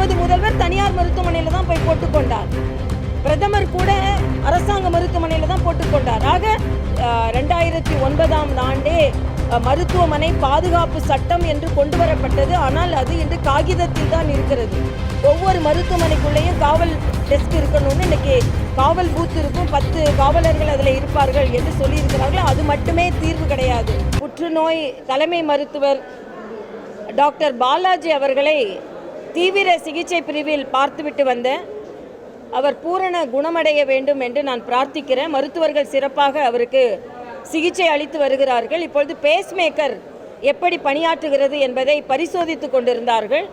நமது முதல்வர் தனியார் மருத்துவமனையில் தான் போய் போட்டுக்கொண்டார். பிரதமர் கூட அரசாங்க மருத்துவமனையில் தான் போட்டுக்கொண்டார். ஆக ரெண்டாயிரத்தி ஒன்பதாம் ஆண்டே மருத்துவமனை பாதுகாப்பு சட்டம் என்று கொண்டு வரப்பட்டது. ஆனால் அது இன்று காகிதத்தில் தான் இருக்கிறது. ஒவ்வொரு மருத்துவமனைக்குள்ளேயும் காவல் டெஸ்க் இருக்கணும்னு இன்னைக்கு காவல் பூத் இருக்கும். பத்து காவலர்கள் அதில் இருப்பார்கள் என்று சொல்லியிருக்கிறார்கள். அது மட்டுமே தீர்வு கிடையாது. புற்றுநோய் தலைமை மருத்துவர் டாக்டர் பாலாஜி அவர்களை தீவிர சிகிச்சை பிரிவில் பார்த்துவிட்டு வந்தேன் அவர் பூரண குணமடைய வேண்டும் என்று நான் பிரார்த்திக்கிறேன். மருத்துவர்கள் சிறப்பாக அவருக்கு சிகிச்சை அளித்து வருகிறார்கள். இப்பொழுது பேஸ்மேக்கர் எப்படி பணியாற்றுகிறது என்பதை பரிசோதித்து கொண்டிருந்தார்கள்.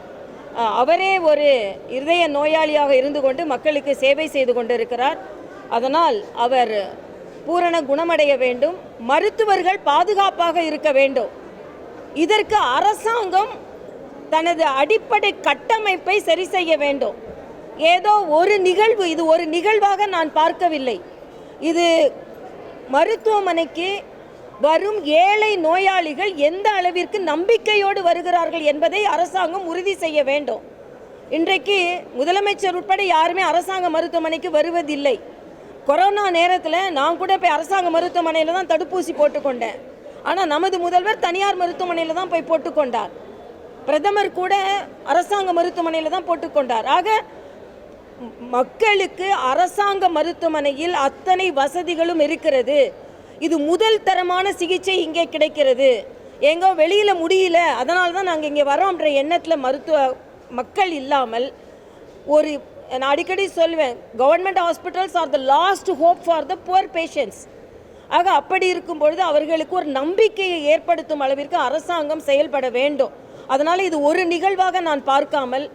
அவரே ஒரு இருதய நோயாளியாக இருந்து கொண்டு மக்களுக்கு சேவை செய்து கொண்டிருக்கிறார். அதனால் அவர் பூரண குணமடைய வேண்டும். மருத்துவர்கள் பாதுகாப்பாக இருக்க வேண்டும். இதற்கு அரசாங்கம் தனது அடிப்படை கட்டமைப்பை சரி செய்ய வேண்டும். ஏதோ ஒரு நிகழ்வு இது ஒரு நிகழ்வாக நான் பார்க்கவில்லை. இது மருத்துவமனைக்கு வரும் ஏழை நோயாளிகள் எந்த அளவிற்கு நம்பிக்கையோடு வருகிறார்கள் என்பதை அரசாங்கம் உறுதி செய்ய வேண்டும். இன்றைக்கு முதலமைச்சர் உட்பட யாருமே அரசாங்க மருத்துவமனைக்கு வருவதில்லை. கொரோனா நேரத்தில் நான் கூட போய் அரசாங்க மருத்துவமனையில் தான் தடுப்பூசி போட்டுக்கொண்டேன். ஆனால் நமது முதல்வர் தனியார் மருத்துவமனையில் தான் போய் போட்டுக்கொண்டார். பிரதமர் கூட அரசாங்க மருத்துவமனையில் தான் போட்டுக்கொண்டார். ஆக மக்களுக்கு அரசாங்க மருத்துவமனையில் அத்தனை வசதிகளும் இருக்கிறது. இது முதல் தரமான சிகிச்சை இங்கே கிடைக்கிறது. எங்கோ வெளியில் முடியல. அதனால தான் நாங்கள் இங்கே வரோம்ன்ற எண்ணத்தில் மருத்துவ மக்கள் இல்லாமல் ஒரு நான் அடிக்கடி சொல்லுவேன் government hospitals are the last hope for the poor patients ஆக அப்படி இருக்கும் பொழுது அவர்களுக்கு ஒரு நம்பிக்கையை ஏற்படுத்தும் அளவிற்கு அரசாங்கம் செயல்பட வேண்டும். அதனால் இது ஒரு நிகழ்வாக நான் பார்க்காமல்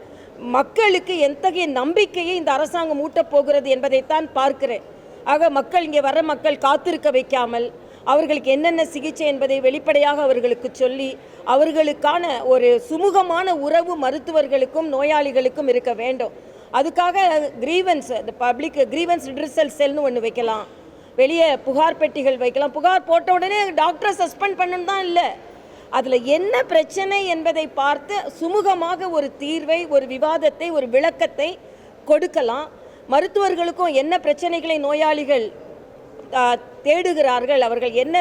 மக்களுக்கு எத்தகைய நம்பிக்கையை இந்த அரசாங்கம் ஊட்டப் போகிறது என்பதைத்தான் பார்க்கிறேன். ஆக மக்கள் இங்கே வர மக்கள் காத்திருக்க வைக்காமல் அவர்களுக்கு என்னென்ன சிகிச்சை என்பதை வெளிப்படையாக அவர்களுக்கு சொல்லி அவர்களுக்கான ஒரு சுமூகமான உறவு மருத்துவர்களுக்கும் நோயாளிகளுக்கும் இருக்க வேண்டும். அதுக்காக கிரீவன்ஸ் இந்த பப்ளிக் கிரீவன்ஸ் ரிட்ரிசல் செல்னு ஒன்று வைக்கலாம். வெளியே புகார் பெட்டிகள் வைக்கலாம். புகார் போட்ட உடனே டாக்டரை சஸ்பெண்ட் பண்ணணும் தான் இல்லை. அதில் என்ன பிரச்சனை என்பதை பார்த்து சுமூகமாக ஒரு தீர்வை ஒரு விவாதத்தை ஒரு விளக்கத்தை கொடுக்கலாம். மருத்துவர்களுக்கும் என்ன பிரச்சனைகளை நோயாளிகள் தேடுகிறார்கள் அவர்கள் என்ன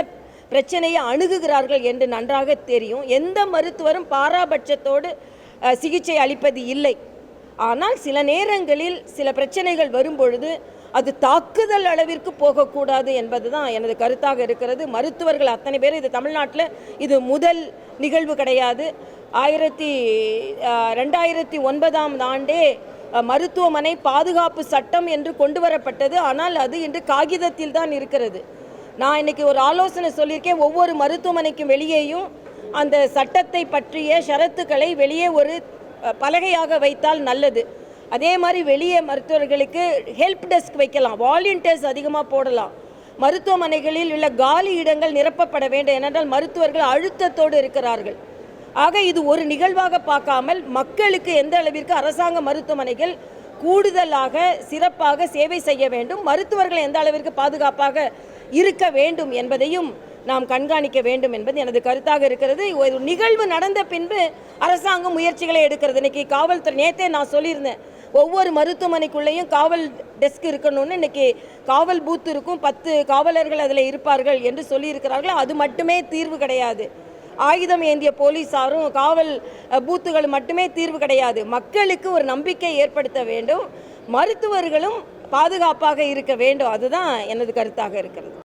பிரச்சனையை அணுகுகிறார்கள் என்று நன்றாக தெரியும். எந்த மருத்துவரும் பாராபட்சத்தோடு சிகிச்சை அளிப்பது இல்லை. ஆனால் சில நேரங்களில் சில பிரச்சனைகள் வரும்பொழுது அது தாக்குதல் அளவிற்கு போகக்கூடாது என்பது தான் எனது கருத்தாக இருக்கிறது. மருத்துவர்கள் அத்தனை பேர் இது தமிழ்நாட்டில் இது முதல் நிகழ்வு கிடையாது. ஆயிரத்தி ரெண்டாயிரத்தி ஒன்பதாம் ஆண்டே மருத்துவமனை பாதுகாப்பு சட்டம் என்று கொண்டு வரப்பட்டது. ஆனால் அது இன்று காகிதத்தில் தான் இருக்கிறது. நான் இன்னைக்கு ஒரு ஆலோசனை சொல்லியிருக்கேன். ஒவ்வொரு மருத்துவமனைக்கும் வெளியேயும் அந்த சட்டத்தை பற்றிய ஷரத்துக்களை வெளியே ஒரு பலகையாக வைத்தால் நல்லது. அதே மாதிரி வெளியே மருத்துவர்களுக்கு ஹெல்ப் டெஸ்க் வைக்கலாம். வாலண்டியர்ஸ் அதிகமாக போடலாம். மருத்துவமனைகளில் உள்ள காலி இடங்கள் நிரப்பப்பட வேண்டும். ஏனென்றால் மருத்துவர்கள் அழுத்தத்தோடு இருக்கிறார்கள். ஆக இது ஒரு நிகழ்வாக பார்க்காமல் மக்களுக்கு எந்த அளவிற்கு அரசாங்க மருத்துவமனைகள் கூடுதலாக சிறப்பாக சேவை செய்ய வேண்டும் மருத்துவர்கள் எந்த அளவிற்கு பாதுகாப்பாக இருக்க வேண்டும் என்பதையும் நாம் கண்காணிக்க வேண்டும் என்பது எனது கருத்தாக இருக்கிறது. ஒரு நிகழ்வு நடந்த பின்பு அரசாங்கம் முயற்சிகளை எடுக்கிறது. இன்னைக்கு காவல்துறை நேத்தே நான் சொல்லியிருந்தேன். ஒவ்வொரு மருத்துவமனைக்குள்ளேயும் காவல் டெஸ்க் இருக்கணும்னு இன்னைக்கு காவல் பூத் இருக்கும். பத்து காவலர்கள் அதில் இருப்பார்கள் என்று சொல்லியிருக்கிறார்கள். அது மட்டுமே தீர்வு கிடையாது. ஆயுதம் ஏந்திய போலீஸாரும் காவல் பூத்துகள் மட்டுமே தீர்வு கிடையாது. மக்களுக்கு ஒரு நம்பிக்கை ஏற்படுத்த வேண்டும். மருத்துவர்களும் பாதுகாப்பாக இருக்க வேண்டும். அதுதான் எனது கருத்தாக இருக்கிறது.